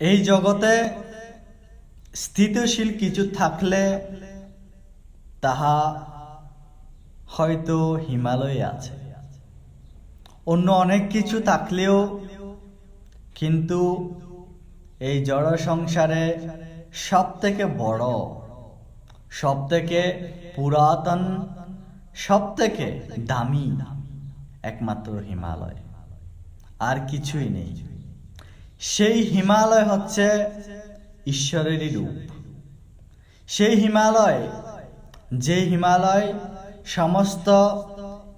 এই জগতে স্থিতিশীল কিছু থাকলে তাহা হয়তো হিমালয়ে আছে। অন্য অনেক কিছু থাকলেও কিন্তু এই জড় সংসারে সব থেকে বড় সব থেকে পুরাতন সব থেকে দামি একমাত্র হিমালয়। আর কিছুই নেই। সেই হিমালয় হচ্ছে ঈশ্বরেরই রূপ। সেই হিমালয়, যে হিমালয় সমস্ত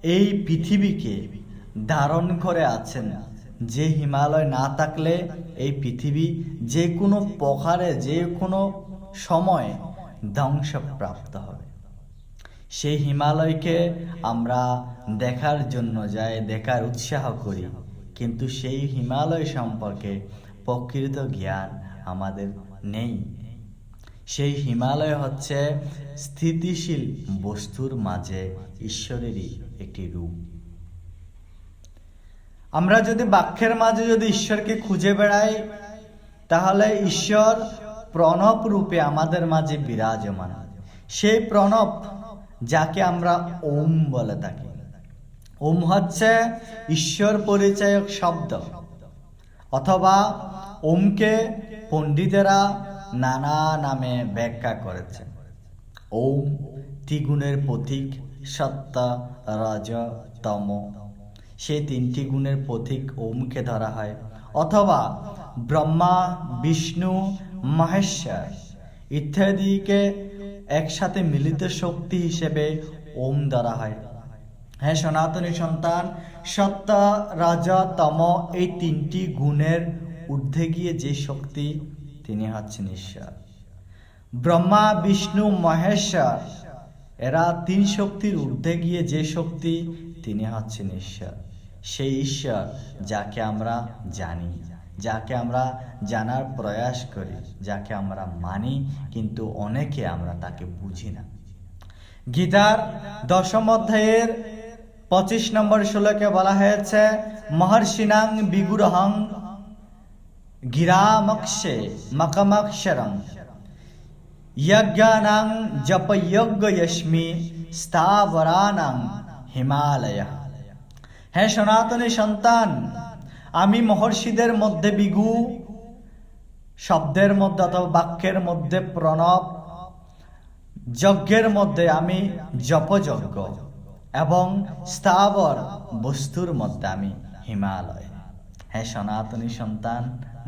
এই পৃথিবীকে ধারণ করে আছেন, যে হিমালয় না থাকলে এই পৃথিবী যে কোনো প্রকারে, যে কোনো সময় ধ্বংসপ্রাপ্ত হবে। সেই হিমালয়কে আমরা দেখার জন্য যাই দেখার উৎসাহ করি। কিন্তু সেই হিমালয় সম্পর্কে প্রকৃত জ্ঞান আমাদের নেই। সেই হিমালয় হচ্ছে স্থিতিশীল বস্তুর মাঝে ঈশ্বরেরই একটি রূপ। আমরা যদি বাক্যের মাঝে যদি ঈশ্বরকে খুঁজে বেড়াই, তাহলে ঈশ্বর প্রণব রূপে আমাদের মাঝে বিরাজমান। সেই প্রণব যাকে আমরা ওম বলে থাকি। ওম হচ্ছে ঈশ্বর পরিচয়ক শব্দ, অথবা ওমকে পণ্ডিতেরা নানা নামে ব্যাখ্যা করেছেন। ওম ত্রিগুণের প্রতীক সত্য রজ, তম। সেই তিনটি গুণের প্রতীক ওমকে ধরা হয়, অথবা ব্রহ্মা, বিষ্ণু, মহেশ্বর ইত্যাদিকে একসাথে মিলিত শক্তি হিসেবে ওম ধরা হয়। হ্যাঁ সনাতনী সন্তান সত্য রাজা, তম, এই তিনটি গুণের ঊর্ধ্বে গিয়ে যে শক্তি, তিনি হচ্ছেন ঈশ্বর। ব্রহ্মা, বিষ্ণু, মহেশ্বর, এরা তিন শক্তির ঊর্ধ্বে গিয়ে যে শক্তি, তিনি হচ্ছেন ঈশ্বর। সেই ঈশ্বর যাকে আমরা জানি, যাকে আমরা জানার প্রয়াস করি, যাকে আমরা মানি, কিন্তু অনেকে আমরা তাকে বুঝি না। গীতার দশম অধ্যায়ের পঁচিশ নম্বর শ্লোকে বলা হয়েছে মহর্ষিনাং বিগুরহং গিরামক্ষে মকমক্ষরম। যজ্ঞানাং জপযজ্ঞয়স্মি স্থাবরানাং হিমালয়। হ্যাঁ সনাতনী সন্তান, আমি মহর্ষিদের মধ্যে বিগু, শব্দের মধ্যে অথবা বাক্যের মধ্যে প্রণব, যজ্ঞের মধ্যে আমি জপযজ্ঞ। এবং স্থাবর বস্তুর মধ্যে আমি হিমালয়। হ্যাঁ সনাতনী সন্তান